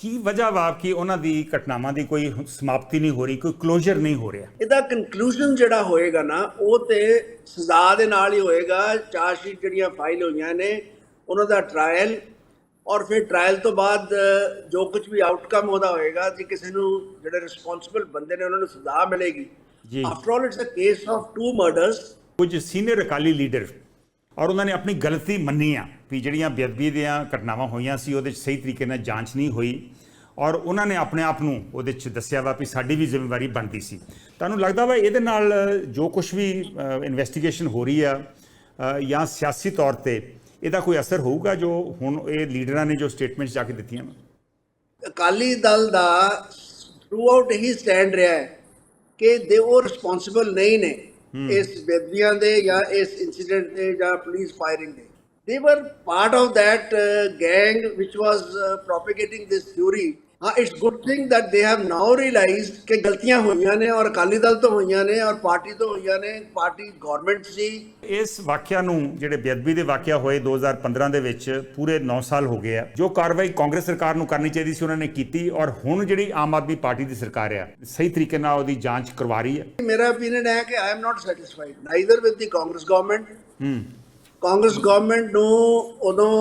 ਕੀ ਵਜ੍ਹਾ ਵਾ ਕਿ ਉਹਨਾਂ ਦੀ ਘਟਨਾਵਾਂ ਦੀ ਕੋਈ ਸਮਾਪਤੀ ਨਹੀਂ ਹੋ ਰਹੀ ਕੋਈ ਕਲੋਜ਼ਰ ਨਹੀਂ ਹੋ ਰਿਹਾ? ਇਹਦਾ ਕਨਕਲੂਜਨ ਜਿਹੜਾ ਹੋਏਗਾ ਨਾ ਉਹ ਤੇ ਸਜ਼ਾ ਦੇ ਨਾਲ ਹੀ ਹੋਏਗਾ। ਚਾਰ ਸ਼ੀਟ ਜਿਹੜੀਆਂ ਫਾਈਲ ਹੋਈਆਂ ਨੇ ਉਹਨਾਂ ਦਾ ਟ੍ਰਾਇਲ ਔਰ ਫਿਰ ਟ੍ਰਾਇਲ ਤੋਂ ਬਾਅਦ ਜੋ ਕੁਝ ਵੀ ਆਊਟਕਮ ਉਹਦਾ ਹੋਏਗਾ ਜੇ ਕਿਸੇ ਨੂੰ ਜਿਹੜੇ ਰਿਸਪੌਂਸਿਬਲ ਬੰਦੇ ਨੇ ਉਹਨਾਂ ਨੂੰ ਸਜ਼ਾ ਮਿਲੇਗੀ। ਜੀ। After all it's a case of two murders ਕੁਝ ਸੀਨੀਅਰ ਅਕਾਲੀ ਲੀਡਰ ਔਰ ਉਹਨਾਂ ਨੇ ਆਪਣੀ ਗਲਤੀ ਮੰਨੀ ਆ ਵੀ ਜਿਹੜੀਆਂ ਬੇਅਦਬੀ ਦੀਆਂ ਘਟਨਾਵਾਂ ਹੋਈਆਂ ਸੀ, ਉਹਦੇ 'ਚ ਸਹੀ ਤਰੀਕੇ ਨਾਲ ਜਾਂਚ ਨਹੀਂ ਹੋਈ। ਔਰ ਉਹਨਾਂ ਨੇ ਆਪਣੇ ਆਪ ਨੂੰ ਉਹਦੇ 'ਚ ਦੱਸਿਆ ਵਾ ਵੀ ਸਾਡੀ ਵੀ ਜ਼ਿੰਮੇਵਾਰੀ ਬਣਦੀ ਸੀ। ਤੁਹਾਨੂੰ ਲੱਗਦਾ ਵਾ ਇਹਦੇ ਨਾਲ ਜੋ ਕੁਝ ਵੀ ਇਨਵੈਸਟੀਗੇਸ਼ਨ ਹੋ ਰਹੀ ਆ ਜਾਂ ਸਿਆਸੀ ਤੌਰ ਤੇ ਇਹਦਾ ਕੋਈ ਅਸਰ ਹੋਊਗਾ ਜੋ ਹੁਣ ਇਹ ਲੀਡਰਾਂ ਨੇ ਜੋ ਸਟੇਟਮੈਂਟਸ ਜਾ ਕੇ ਦਿੱਤੀਆਂ ਅਕਾਲੀ ਦਲ ਦਾ ਥਰੂ ਆਊਟ ਇਹੀ ਸਟੈਂਡ ਰਿਹਾ ਹੈ ਕਿ ਦੇ ਉਹ ਰਿਸਪੌਂਸਿਬਲ ਨਹੀਂ ਨੇ। ਇਸ ਬੇਦਬੀਆਂ ਦੇ ਜਾਂ ਇਸ ਇਨਸੀਡੈਂਟ ਦੇ ਜਾਂ ਪੁਲਿਸ ਫਾਇਰਿੰਗ ਦੇ। They were part of that gang which was uh, propagating this theory ਹਾਂ it's good thing that they have now realized ਕਿ ਗਲਤੀਆਂ ਹੋਈਆਂ ਨੇ ਔਰ ਅਕਾਲੀ ਦਲ ਤੋਂ ਹੋਈਆਂ ਨੇ ਔਰ ਪਾਰਟੀ ਤੋਂ ਹੋਈਆਂ ਨੇ ਪਾਰਟੀ ਗਵਰਨਮੈਂਟ ਸੀ। ਇਸ ਵਾਕਿਆ ਨੂੰ ਜਿਹੜੇ ਬੇਅਦਬੀ ਦੇ ਵਾਕਿਆ ਹੋਏ 2015 ਦੇ ਵਿੱਚ ਪੂਰੇ 9 ਸਾਲ ਹੋ ਗਏ ਆ ਜੋ ਕਾਰਵਾਈ ਕਾਂਗਰਸ ਸਰਕਾਰ ਨੂੰ ਕਰਨੀ ਚਾਹੀਦੀ ਸੀ ਉਹਨਾਂ ਨੇ ਕੀਤੀ ਔਰ ਹੁਣ ਜਿਹੜੀ ਆਮ ਆਦਮੀ ਪਾਰਟੀ ਦੀ ਸਰਕਾਰ ਆ ਸਹੀ ਤਰੀਕੇ ਨਾਲ ਉਹਦੀ ਜਾਂਚ ਕਰਵਾ ਰਹੀ ਹੈ ਮੇਰਾ opinion ਹੈ ਕਿ I am not satisfied neither with the Congress government hmm. Congress government ਨੂੰ ਉਦੋਂ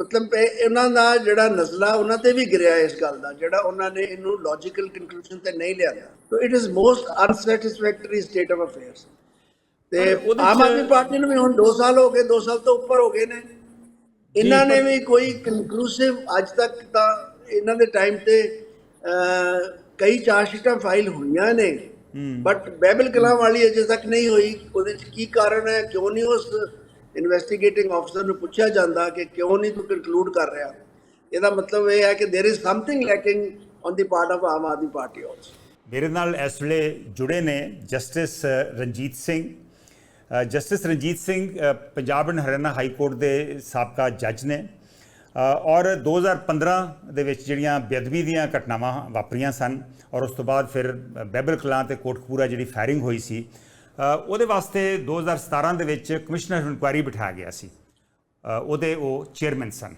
ਮਤਲਬ ਇਹ ਇਹਨਾਂ ਦਾ ਜਿਹੜਾ ਨਜ਼ਲਾ ਉਹਨਾਂ ਤੇ ਵੀ ਗਿਰਿਆ ਇਸ ਗੱਲ ਦਾ ਜਿਹੜਾ ਉਹਨਾਂ ਨੇ ਇਹਨੂੰ ਲੌਜੀਕਲ ਕਨਕਲੂਜਨ ਤੇ ਨਹੀਂ ਲਿਆਂਦਾ। So it is most unsatisfactory state of affairs ਤੇ ਆਮ ਆਦਮੀ ਪਾਰਟੀ ਨੂੰ ਵੀ ਹੁਣ 2 ਸਾਲ ਹੋ ਗਏ 2 ਸਾਲ ਤੋਂ ਉੱਪਰ ਹੋ ਗਏ ਨੇ। ਇਹਨਾਂ ਨੇ ਵੀ ਕੋਈ ਕਨਕਲੂਸਿਵ ਅੱਜ ਤੱਕ ਤਾਂ ਇਹਨਾਂ ਦੇ ਟਾਈਮ ਤੇ ਕਈ ਚਾਰ ਸ਼ੀਟਾਂ ਫਾਈਲ ਹੋਈਆਂ ਨੇ। ਬਟ ਬੈਬਲ ਕਲਾਂ ਵਾਲੀ ਅਜੇ ਤੱਕ ਨਹੀਂ ਹੋਈ। ਉਹਦੇ ਚ ਕੀ ਕਾਰਨ ਹੈ? ਕਿਉਂ ਨਹੀਂ ਉਸ ਇਨਵੈਸਟੀਗੇਟਿੰਗ ਅਫਸਰ ਨੂੰ ਪੁੱਛਿਆ ਜਾਂਦਾ ਕਿ ਕਿਉਂ ਨਹੀਂ ਤੂੰ ਕਨਕਲੂਡ ਕਰ ਰਿਹਾ ਇਹਦਾ ਮਤਲਬ ਇਹ ਹੈ ਕਿ there is something lacking on the part of Aam Aadmi Party also ਮੇਰੇ ਨਾਲ ਇਸ ਵੇਲੇ ਜੁੜੇ ਨੇ justice a, Ranjit Singh a, justice Ranjit Singh a, Punjab and Haryana High Court ਦੇ ਸਾਬਕਾ ਜੱਜ ਨੇ ਅ, ਔਰ 2015 ਦੇ ਵਿੱਚ ਜਿਹੜੀਆਂ ਬੇਅਦਬੀ ਦੀਆਂ ਘਟਨਾਵਾਂ ਵਾਪਰੀਆਂ ਸਨ ਔਰ ਉਸ ਤੋਂ ਬਾਅਦ ਫਿਰ ਬੈਬਲ ਕਲਾਂ ਤੇ ਕੋਟਕਪੂਰਾ ਜਿਹੜੀ ਫਾਇਰਿੰਗ ਹੋਈ ਸੀ ਅ, ਉਹਦੇ ਵਾਸਤੇ 2017 ਦੇ ਵਿੱਚ ਕਮਿਸ਼ਨਰ ਇਨਕੁਆਇਰੀ ਬਿਠਾਇਆ ਗਿਆ ਸੀ। ਉਹਦੇ ਉਹ ਚੇਅਰਮੈਨ ਸਨ।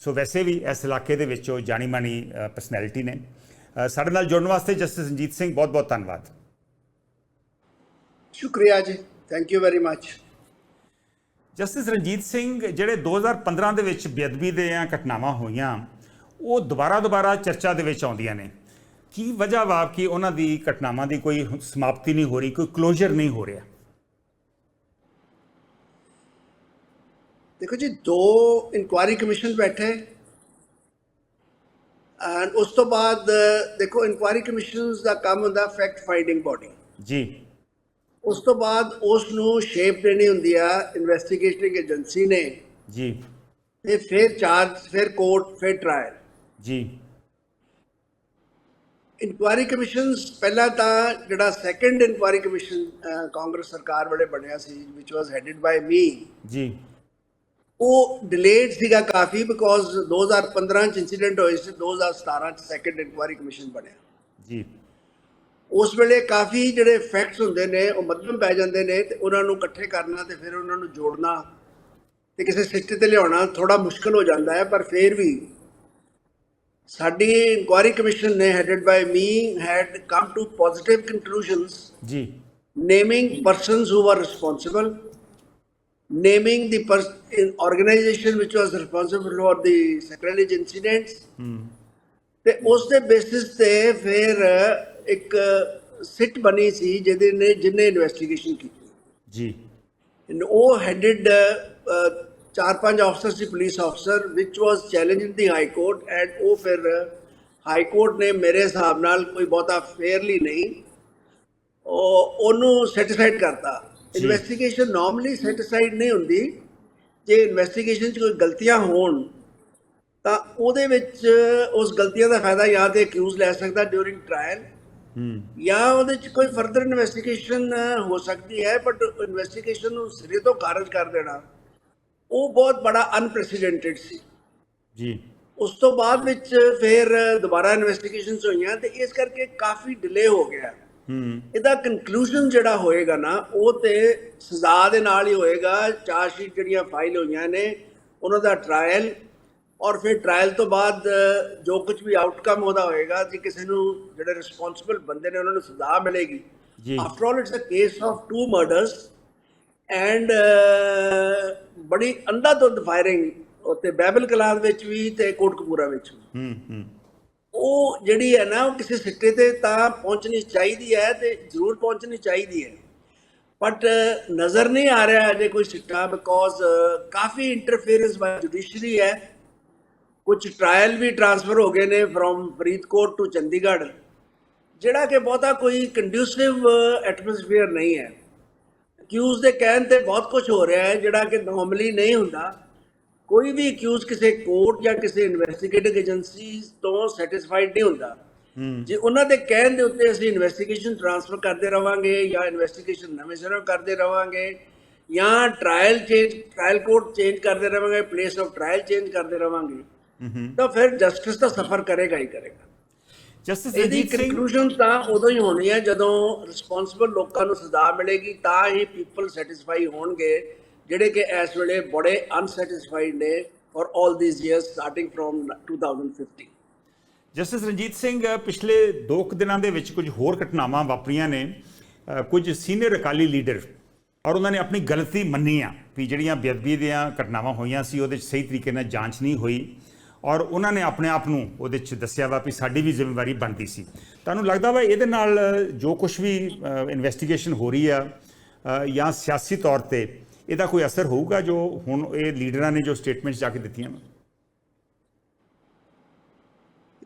ਸੋ ਵੈਸੇ ਵੀ ਇਸ ਇਲਾਕੇ ਦੇ ਵਿੱਚ ਉਹ ਜਾਣੀ ਮਾਣੀ ਪਰਸਨੈਲਿਟੀ ਨੇ। ਸਾਡੇ ਨਾਲ ਜੁੜਨ ਵਾਸਤੇ ਜਸਟਿਸ ਰਣਜੀਤ ਸਿੰਘ ਬਹੁਤ ਬਹੁਤ ਧੰਨਵਾਦ। ਸ਼ੁਕਰੀਆ ਜੀ। Thank you very much justice Ranjit Singh ਜਿਹੜੇ 2015 ਦੇ ਵਿੱਚ ਬੇਅਦਬੀ ਦੀਆਂ ਘਟਨਾਵਾਂ ਹੋਈਆਂ ਉਹ ਦੁਬਾਰਾ ਦੁਬਾਰਾ ਚਰਚਾ ਦੇ ਵਿੱਚ ਆਉਂਦੀਆਂ ਨੇ। ਕੀ ਵਜ੍ਹਾ ਵਾ ਕਿ ਉਹਨਾਂ ਦੀ ਘਟਨਾਵਾਂ ਦੀ ਕੋਈ ਸਮਾਪਤੀ ਨਹੀਂ ਹੋ ਰਹੀ ਕੋਈ ਕਲੋਜ਼ਰ ਨਹੀਂ ਹੋ ਰਿਹਾ? ਦੇਖੋ ਜੀ ਦੋ ਇਨਕੁਆਇਰੀ ਕਮਿਸ਼ਨ ਬੈਠੇ ਐਂਡ ਉਸ ਤੋਂ ਬਾਅਦ ਦੇਖੋ ਇਨਕੁਆਇਰੀ ਕਮਿਸ਼ਨਸ ਦਾ ਕੰਮ ਹੁੰਦਾ ਫੈਕਟ ਫਾਈਂਡਿੰਗ ਬਾਡੀ ਜੀ। ਉਸ ਤੋਂ ਬਾਅਦ ਉਸ ਨੂੰ ਸ਼ੇਪ ਦੇਣੀ ਹੁੰਦੀ ਆ ਇਨਵੈਸਟੀਗੇਟਿੰਗ ਏਜੰਸੀ ਨੇ। ਜੀ। ਤੇ ਫਿਰ ਚਾਰਜ ਫਿਰ ਕੋਰਟ ਫਿਰ ਟ੍ਰਾਇਲ ਜੀ। ਇਨਕੁਆਇਰੀ ਕਮਿਸ਼ਨਸ ਪਹਿਲਾਂ ਤਾਂ ਜਿਹੜਾ ਸੈਕੰਡ ਇਨਕੁਆਇਰੀ ਕਮਿਸ਼ਨ ਕਾਂਗਰਸ ਸਰਕਾਰ ਵੇਲੇ ਬਣਿਆ ਸੀ ਵਿਚ ਵਾਸ ਹੈਡਡ ਬਾਈ ਮੀ ਜੀ। ਉਹ ਡਿਲੇਡ ਸੀਗਾ ਕਾਫੀ ਬਿਕੋਜ਼ 2015 ਚ ਇਨਸੀਡੈਂਟ ਹੋਏ ਸੀ 2017 ਚ ਸੈਕੰਡ ਇਨਕੁਆਇਰੀ ਕਮਿਸ਼ਨ ਬਣਿਆ। ਜੀ। ਉਸ ਵੇਲੇ ਕਾਫੀ ਜਿਹੜੇ ਫੈਕਟਸ ਹੁੰਦੇ ਨੇ ਉਹ ਮੱਧਮ ਪੈ ਜਾਂਦੇ ਨੇ ਤੇ ਉਹਨਾਂ ਨੂੰ ਇਕੱਠੇ ਕਰਨਾ ਤੇ ਫਿਰ ਉਹਨਾਂ ਨੂੰ ਜੋੜਨਾ ਤੇ ਕਿਸੇ ਸਿੱਟੇ ਤੇ ਲਿਆਉਣਾ ਥੋੜਾ ਮੁਸ਼ਕਲ ਹੋ ਜਾਂਦਾ ਹੈ ਪਰ ਫਿਰ ਵੀ ਸਾਡੀ ਇਨਕੁਆਇਰੀ ਕਮਿਸ਼ਨ ਨੇ headed by me had come to positive conclusions ਜੀ naming persons who were responsible, naming the pers- in organization which was responsible for the sacrilege incidents, ਤੇ ਉਸ ਦੇ ਬੇਸਿਸ ਤੇ ਫਿਰ ਇੱਕ ਸਿਟ ਬਣੀ ਸੀ ਜਿਹਦੇ ਨੇ ਜਿਹਨੇ ਇਨਵੈਸਟੀਗੇਸ਼ਨ ਕੀਤੀ ਜੀ ਉਹ ਹੈਡਡ ਚਾਰ ਪੰਜ ਅਫਸਰ ਸੀ ਪੁਲਿਸ ਅਫਸਰ ਵਿਚ was challenge in the high court and ਉਹ ਫਿਰ ਹਾਈ ਕੋਰਟ ਨੇ ਮੇਰੇ ਹਿਸਾਬ ਨਾਲ ਕੋਈ ਬਹੁਤਾ ਫੇਅਰਲੀ ਨਹੀਂ ਉਹ ਉਹਨੂੰ ਸੈਟੀਸਫਾਈਡ ਕਰਤਾ। ਇਨਵੈਸਟੀਗੇਸ਼ਨ ਨਾਰਮਲੀ ਸੈਟੀਸਫਾਈਡ ਨਹੀਂ ਹੁੰਦੀ। ਜੇ ਇਨਵੈਸਟੀਗੇਸ਼ਨ 'ਚ ਕੋਈ ਗਲਤੀਆਂ ਹੋਣ ਤਾਂ ਉਹਦੇ ਵਿੱਚ ਉਸ ਗਲਤੀਆਂ ਦਾ ਫਾਇਦਾ ਜਾਂ ਤੇ ਅਕਿਊਜ਼ ਲੈ ਸਕਦਾ ਡਿਊਰਿੰਗ ਟ੍ਰਾਇਲ ਜਾਂ ਉਹਦੇ ਚ ਕੋਈ ਫਰਦਰ ਇਨਵੈਸਟੀਗੇਸ਼ਨ ਹੋ ਸਕਦੀ ਹੈ ਬਟ ਇਨਵੈਸਟੀਗੇਸ਼ਨ ਨੂੰ ਸਿਰੇ ਤੋਂ ਖਾਰਜ ਕਰ ਦੇਣਾ। ਉਹ ਬਹੁਤ ਬੜਾ ਅਨਪ੍ਰੈਸੀਡੈਂਟਡ ਸੀ। ਜੀ। ਉਸ ਤੋਂ ਬਾਅਦ ਵਿੱਚ ਫਿਰ ਦੁਬਾਰਾ ਇਨਵੈਸਟੀਗੇਸ਼ਨਸ ਹੋਈਆਂ ਤੇ ਇਸ ਕਰਕੇ ਕਾਫੀ ਡਿਲੇ ਹੋ ਗਿਆ। ਹੂੰ। ਇਹਦਾ ਕਨਕਲੂਜਨ ਜਿਹੜਾ ਹੋਏਗਾ ਨਾ ਉਹ ਤੇ ਸਜ਼ਾ ਦੇ ਨਾਲ ਹੀ ਹੋਏਗਾ। ਚਾਰ ਸ਼ੀਟ ਜਿਹੜੀਆਂ ਫਾਈਲ ਹੋਈਆਂ ਨੇ ਉਹਨਾਂ ਦਾ ਟ੍ਰਾਇਲ ਔਰ ਫਿਰ ਟ੍ਰਾਇਲ ਤੋਂ ਬਾਅਦ ਜੋ ਕੁਝ ਵੀ ਆਊਟਕਮ ਉਹਦਾ ਹੋਏਗਾ ਜੇ ਕਿਸੇ ਨੂੰ ਜਿਹੜੇ ਰਿਸਪੌਂਸਿਬਲ ਬੰਦੇ ਨੇ ਉਹਨਾਂ ਨੂੰ ਸਜ਼ਾ ਮਿਲੇਗੀ। ਜੀ। After all it's a case of two murders and ਬੜੀ ਅੰਧਾਧੁੰਦ ਫਾਇਰਿੰਗ ਉੱਤੇ ਬੈਬਲ ਕਲਾਨ ਵਿੱਚ ਵੀ ਤੇ ਕੋਟਕਪੂਰਾ ਵਿੱਚ ਵੀ। ਹੂੰ ਹੂੰ। ਉਹ ਜਿਹੜੀ ਹੈ ਨਾ ਉਹ ਕਿਸੇ ਸਿੱਟੇ ਤੇ ਤਾਂ ਪਹੁੰਚਣੀ ਚਾਹੀਦੀ ਹੈ ਤੇ ਜ਼ਰੂਰ ਪਹੁੰਚਣੀ ਚਾਹੀਦੀ ਹੈ। ਬਟ ਨਜ਼ਰ ਨਹੀਂ ਆ ਰਿਹਾ ਅਜੇ ਕੋਈ ਸਿੱਟਾ ਬਿਕੋਜ਼ ਕਾਫੀ ਇੰਟਰਫੇਰੈਂਸ ਬਾਈ ਜੁਡੀਸ਼ਰੀ ਹੈ। ਕੁਝ ਟ੍ਰਾਇਲ ਵੀ ਟ੍ਰਾਂਸਫਰ ਹੋ ਗਏ ਨੇ ਫਰੋਮ ਫਰੀਦਕੋਟ ਟੂ ਚੰਡੀਗੜ੍ਹ। ਜਿਹੜਾ ਕਿ ਬਹੁਤਾ ਕੋਈ ਕੰਡਿਊਸਿਵ ਐਟਮੋਸਫੇਅਰ ਨਹੀਂ ਹੈ। ਅਕਿਊਜ਼ ਦੇ ਕਹਿਣ ਤੇ ਬਹੁਤ ਕੁਝ ਹੋ ਰਿਹਾ ਹੈ ਜਿਹੜਾ ਕਿ ਨਾਰਮਲੀ ਨਹੀਂ ਹੁੰਦਾ। ਕੋਈ ਵੀ ਅਕਿਊਜ਼ ਕਿਸੇ ਕੋਰਟ ਜਾਂ ਕਿਸੇ ਇਨਵੈਸਟੀਗੇਟਿਵ ਏਜੰਸੀ ਤੋਂ ਸੈਟੀਸਫਾਈਡ ਨਹੀਂ ਹੁੰਦਾ। ਜੇ ਉਹਨਾਂ ਦੇ ਕਹਿਣ ਦੇ ਉੱਤੇ ਅਸੀਂ ਇਨਵੈਸਟੀਗੇਸ਼ਨ ਟ੍ਰਾਂਸਫਰ ਕਰਦੇ ਰਵਾਂਗੇ ਜਾਂ ਇਨਵੈਸਟੀਗੇਸ਼ਨ ਨਵੇਂ ਸਿਰੋਂ ਕਰਦੇ ਰਵਾਂਗੇ ਜਾਂ trial change trial court change ਕਰਦੇ ਰਵਾਂਗੇ ਪਲੇਸ ਆਫ ਟ੍ਰਾਇਲ ਚੇਂਜ ਕਰਦੇ ਰਵਾਂਗੇ ਤਾਂ ਫਿਰ ਜਸਟਿਸ ਤਾਂ ਸਫਰ ਕਰੇਗਾ ਹੀ ਕਰੇਗਾ। ਜਸਟਿਸ ਇਹਦੀ ਕੰਕਲੂਜਨ ਤਾਂ ਉਦੋਂ ਹੀ ਹੋਣੀ ਹੈ ਜਦੋਂ ਰਿਸਪੌਂਸਿਬਲ ਲੋਕਾਂ ਨੂੰ ਸਜ਼ਾ ਮਿਲੇਗੀ ਤਾਂ ਹੀ ਪੀਪਲ ਸੈਟੀਸਫਾਈ ਹੋਣਗੇ ਜਿਹੜੇ ਕਿ ਇਸ ਵੇਲੇ ਬੜੇ ਅਨਸੈਟੀਸਫਾਈਡ ਨੇ for 올 these years starting from 2015 justice Ranjit Singh ਪਿਛਲੇ 2 ਦਿਨਾਂ ਦੇ ਵਿੱਚ ਕੁਝ ਹੋਰ ਘਟਨਾਵਾਂ ਵਾਪਰੀਆਂ ਨੇ। ਕੁਝ ਸੀਨੀਅਰ ਅਕਾਲੀ ਲੀਡਰ ਔਰ ਉਹਨਾਂ ਨੇ ਆਪਣੀ ਗਲਤੀ ਮੰਨੀ ਆ ਵੀ ਜਿਹੜੀਆਂ ਬੇਅਦਬੀ ਦੀਆਂ ਘਟਨਾਵਾਂ ਹੋਈਆਂ ਸੀ ਉਹਦੇ ਸਹੀ ਤਰੀਕੇ ਨਾਲ ਜਾਂਚ ਨਹੀਂ ਹੋਈ। ਔਰ ਉਹਨਾਂ ਨੇ ਆਪਣੇ ਆਪ ਨੂੰ ਉਹਦੇ 'ਚ ਦੱਸਿਆ ਵਾ ਵੀ ਸਾਡੀ ਵੀ ਜ਼ਿੰਮੇਵਾਰੀ ਬਣਦੀ ਸੀ। ਤੁਹਾਨੂੰ ਲੱਗਦਾ ਵਾ ਇਹਦੇ ਨਾਲ ਜੋ ਕੁਝ ਵੀ ਇਨਵੈਸਟੀਗੇਸ਼ਨ ਹੋ ਰਹੀ ਆ ਜਾਂ ਸਿਆਸੀ ਤੌਰ ਤੇ ਇਹਦਾ ਕੋਈ ਅਸਰ ਹੋਊਗਾ ਜੋ ਹੁਣ ਇਹ ਲੀਡਰਾਂ ਨੇ ਜੋ ਸਟੇਟਮੈਂਟਸ ਜਾ ਕੇ ਦਿੱਤੀਆਂ ਵਾ?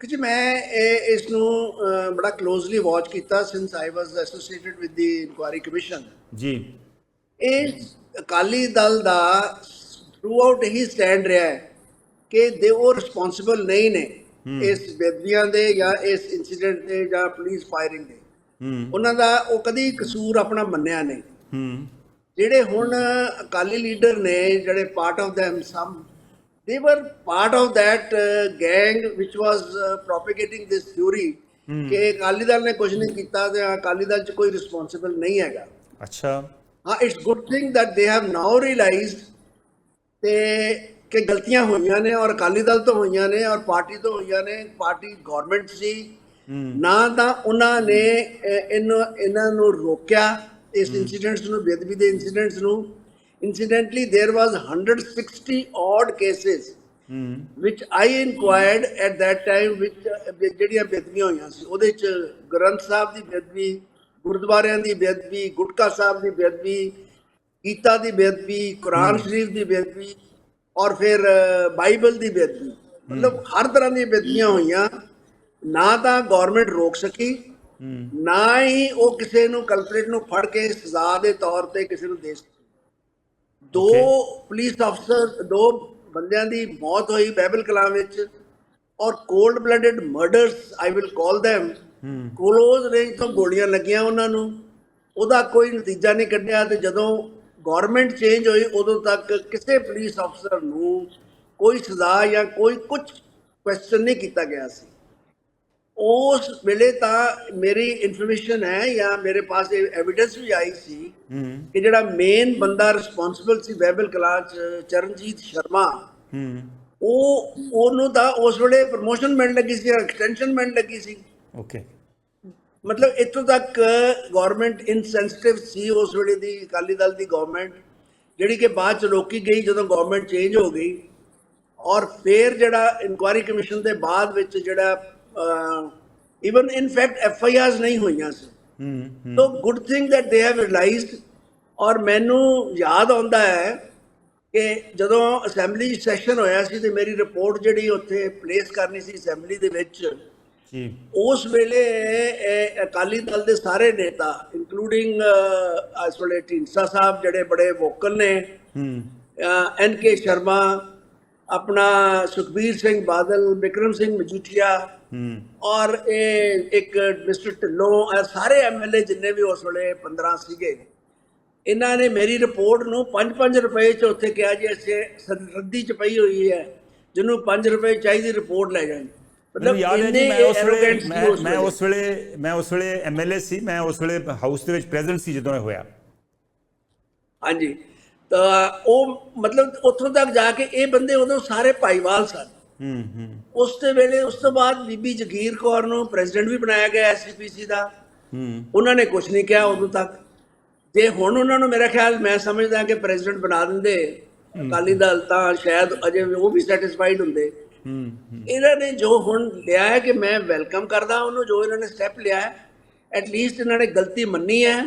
ਕਿ ਜੀ ਮੈਂ ਇਸ ਨੂੰ ਬੜਾ ਕਲੋਜ਼ਲੀ ਵਾਚ ਕੀਤਾ since I was associated with the inquiry commission ਜੀ। ਇਹ ਅਕਾਲੀ ਦਲ ਦਾ ਥਰੂ ਆਊਟ ਹੀ ਸਟੈਂਡ ਰਿਹਾ ਹੈ। ਕਿ ਦੇ ਉਹ ਰਿਸਪੌਂਸਿਬਲ ਨਹੀਂ ਨੇ ਇਸ ਬੇਦਬੀਆਂ ਦੇ ਜਾਂ ਇਸ ਇਨਸੀਡੈਂਟ ਦੇ ਜਾਂ ਪੁਲਿਸ ਫਾਇਰਿੰਗ ਦੇ। ਉਹਨਾਂ ਦਾ ਉਹ ਕਦੀ ਕਸੂਰ ਆਪਣਾ ਮੰਨਿਆ ਨਹੀਂ। ਜਿਹੜੇ ਹੁਣ ਅਕਾਲੀ ਲੀਡਰ ਨੇ ਜਿਹੜੇ part of them some they were part of that gang which was propagating this theory ਕਿ ਅਕਾਲੀ ਦਲ ਨੇ ਕੁਝ ਨਹੀਂ ਕੀਤਾ ਤੇ ਅਕਾਲੀ ਦਲ 'ਚ ਕੋਈ ਰਿਸਪੌਂਸਿਬਲ ਨਹੀਂ ਹੈਗਾ। ਅੱਛਾ। ਹਾਂ it's good thing that they have now realized ਤੇ ਕਿ ਗਲਤੀਆਂ ਹੋਈਆਂ ਨੇ ਔਰ ਅਕਾਲੀ ਦਲ ਤੋਂ ਹੋਈਆਂ ਨੇ ਔਰ ਪਾਰਟੀ ਤੋਂ ਹੋਈਆਂ ਨੇ ਪਾਰਟੀ ਗਵਰਨਮੈਂਟ ਸੀ। ਨਾ ਤਾਂ ਉਹਨਾਂ ਨੇ ਇਹਨੂੰ ਇਹਨਾਂ ਨੂੰ ਰੋਕਿਆ ਇਸ ਇਨਸੀਡੈਂਟਸ ਨੂੰ ਬੇਦਬੀ ਦੇ ਇਨਸੀਡੈਂਟਸ ਨੂੰ। Incidentally there was 160 odd cases which I inquired at that time which ਜਿਹੜੀਆਂ ਬੇਦਬੀਆਂ ਹੋਈਆਂ ਸੀ। ਉਹਦੇ ਚ ਗ੍ਰੰਥ ਸਾਹਿਬ ਦੀ ਬੇਦਬੀ ਗੁਰਦੁਆਰਿਆਂ ਦੀ ਬੇਦਬੀ ਗੁਟਕਾ ਸਾਹਿਬ ਦੀ ਬੇਦਬੀ ਗੀਤਾ ਦੀ ਬੇਦਬੀ ਕੁਰਾਨ ਸ਼ਰੀਫ ਦੀ ਬੇਦਬੀ ਔਰ ਫਿਰ ਬਾਈਬਲ ਦੀ ਬੇਦਬੀ ਮਤਲਬ ਹਰ ਤਰ੍ਹਾਂ ਦੀਆਂ ਬੇਦਬੀਆਂ ਹੋਈਆਂ। ਨਾ ਤਾਂ ਗਵਰਨਮੈਂਟ ਰੋਕ ਸਕੀ ਨਾ ਹੀ ਉਹ ਕਿਸੇ ਨੂੰ ਕਲਪਰੇਟ ਨੂੰ ਫੜ ਕੇ ਸਜ਼ਾ ਦੇ ਤੌਰ ਤੇ ਕਿਸੇ ਨੂੰ ਦੇ ਸਕੀ ਦੋ ਪੁਲਿਸ ਅਫਸਰ ਦੋ ਬੰਦਿਆਂ ਦੀ ਮੌਤ ਹੋਈ ਬੈਬਲ ਕਲਾਂ ਵਿੱਚ ਔਰ cold blooded murders I will call them close range ਤੋਂ ਗੋਲੀਆਂ ਲੱਗੀਆਂ ਉਹਨਾਂ ਨੂੰ। ਉਹਦਾ ਕੋਈ ਨਤੀਜਾ ਨਹੀਂ ਕੱਢਿਆ ਤੇ ਜਦੋਂ ਗਵਰਨਮੈਂਟ ਚੇਂਜ ਹੋਈ ਉਦੋਂ ਤੱਕ ਕਿਸੇ ਪੁਲਿਸ ਅਫਸਰ ਨੂੰ ਕੋਈ ਸਜ਼ਾ ਜਾਂ ਕੋਈ ਕੁਝ ਕੁਐਸਚਨ ਨਹੀਂ ਕੀਤਾ ਗਿਆ ਸੀ। ਉਸ ਵੇਲੇ ਤਾਂ ਮੇਰੀ ਇਨਫੋਰਮੇਸ਼ਨ ਹੈ ਜਾਂ ਮੇਰੇ ਪਾਸ ਇਹ ਐਵੀਡੈਂਸ ਵੀ ਆਈ ਸੀ ਕਿ ਜਿਹੜਾ ਮੇਨ ਬੰਦਾ ਰਿਸਪੌਂਸਿਬਲ ਸੀ ਬੈਬਲ ਕਲਾਸ ਚਰਨਜੀਤ ਸ਼ਰਮਾ ਉਹ ਉਹਨੂੰ ਤਾਂ ਉਸ ਵੇਲੇ ਪ੍ਰਮੋਸ਼ਨ ਮਿਲਣ ਲੱਗੀ ਸੀ ਐਕਸਟੈਂਸ਼ਨ ਮਿਲਣ ਲੱਗੀ ਸੀ। ਓਕੇ ਮਤਲਬ ਇੱਥੋਂ ਤੱਕ ਗਵਰਨਮੈਂਟ ਇਨਸੈਂਸਿਟਿਵ ਸੀ ਉਸ ਵੇਲੇ ਦੀ ਅਕਾਲੀ ਦਲ ਦੀ ਗਵਰਨਮੈਂਟ ਜਿਹੜੀ ਕਿ ਬਾਅਦ ਚ ਰੋਕੀ ਗਈ ਜਦੋਂ ਗਵਰਨਮੈਂਟ ਚੇਂਜ ਹੋ ਗਈ। ਔਰ ਫਿਰ ਜਿਹੜਾ ਇਨਕੁਆਇਰੀ ਕਮਿਸ਼ਨ ਦੇ ਬਾਅਦ ਵਿੱਚ ਜਿਹੜਾ even in fact F I Rs ਨਹੀਂ ਹੋਈਆਂ ਸੀ। ਹੂੰ so good thing that they have realised ਔਰ ਮੈਨੂੰ ਯਾਦ ਆਉਂਦਾ ਹੈ ਕਿ ਜਦੋਂ ਅਸੈਂਬਲੀ ਸੈਸ਼ਨ ਹੋਇਆ ਸੀ ਤੇ ਮੇਰੀ ਰਿਪੋਰਟ ਜਿਹੜੀ ਉੱਥੇ ਪਲੇਸ ਕਰਨੀ ਸੀ ਅਸੈਂਬਲੀ ਦੇ ਵਿੱਚ ਉਸ ਵੇਲੇ ਇਹ ਅਕਾਲੀ ਦਲ ਦੇ ਸਾਰੇ ਨੇਤਾ ਇਨਕਲੂਡਿੰਗ ਇਸ ਵੇਲੇ ਢੀਂਡਸਾ ਸਾਹਿਬ ਜਿਹੜੇ ਬੜੇ ਵੋਕਲ ਨੇ ਐਨ ਕੇ ਸ਼ਰਮਾ ਆਪਣਾ ਸੁਖਬੀਰ ਸਿੰਘ ਬਾਦਲ ਵਿਕਰਮ ਸਿੰਘ ਮਜੀਠੀਆ ਔਰ ਇਹ ਇੱਕ ਮਿਸਟਰ ਢਿੱਲੋਂ ਸਾਰੇ ਐਮਐਲਏ ਜਿੰਨੇ ਵੀ ਉਸ ਵੇਲੇ 15 ਸੀਗੇ ਇਹਨਾਂ ਨੇ ਮੇਰੀ ਰਿਪੋਰਟ ਨੂੰ 5-5 ਰੁਪਏ ਚ ਉੱਥੇ ਕਿਹਾ ਜੀ ਅਸੀਂ ਰੱਦੀ ਚ ਪਈ ਹੋਈ ਹੈ ਜਿਹਨੂੰ 5 ਰੁਪਏ ਚਾਹੀਦੀ ਰਿਪੋਰਟ ਲੈ ਜਾਣੀ ਮੈਨੂੰ ਯਾਦ ਹੈ ਜੀ ਮੈਂ ਉਸ ਵੇਲੇ ਮੈਂ ਉਸ ਵੇਲੇ। ਮੈਂ ਉਸ ਵੇਲੇ ਐਮਐਲਏ ਸੀ ਮੈਂ ਉਸ ਵੇਲੇ ਹਾਊਸ ਦੇ ਵਿੱਚ ਪ੍ਰੈਜ਼ੈਂਟ ਸੀ ਜਦੋਂ ਇਹ ਹੋਇਆ। ਹਾਂਜੀ। ਤਾਂ ਉਹ ਮਤਲਬ ਉੱਥੋਂ ਤੱਕ ਜਾ ਕੇ ਇਹ ਬੰਦੇ ਉਦੋਂ ਸਾਰੇ ਭਾਈਵਾਲ ਸਨ। ਹੂੰ ਹੂੰ। ਉਸ ਦੇ ਵੇਲੇ ਉਸ ਤੋਂ ਬਾਅਦ ਬੀਬੀ ਜਗੀਰ ਕੌਰ ਨੂੰ ਪ੍ਰੈਜ਼ੀਡੈਂਟ ਵੀ ਬਣਾਇਆ ਗਿਆ ਐਸਜੀਪੀਸੀ ਦਾ। ਹੂੰ। ਉਹਨਾਂ ਨੇ ਕੁਝ ਨਹੀਂ ਕਿਹਾ ਉਦੋਂ ਤੱਕ। ਜੇ ਹੁਣ ਉਹਨਾਂ ਨੂੰ ਮੇਰਾ ਖਿਆਲ ਮੈਂ ਸਮਝਦਾ ਕਿ ਪ੍ਰੈਜ਼ੀਡੈਂਟ ਬਣਾ ਦਿੰਦੇ। ਅਕਾਲੀ ਦਲ ਤਾਂ ਸ਼ਾਇਦ ਅਜੇ ਉਹ ਵੀ ਸੈਟੀਸਫਾਈਡ ਹੁੰਦੇ। ਇਹਨਾਂ ਨੇ ਜੋ ਹੁਣ ਲਿਆ ਹੈ ਕਿ ਮੈਂ ਵੈਲਕਮ ਕਰਦਾ ਉਹਨੂੰ ਜੋ ਇਹਨਾਂ ਨੇ ਸਟੈਪ ਲਿਆ ਹੈ ਐਟ ਲੀਸਟ ਇਹਨਾਂ ਨੇ ਗਲਤੀ ਮੰਨੀ ਹੈ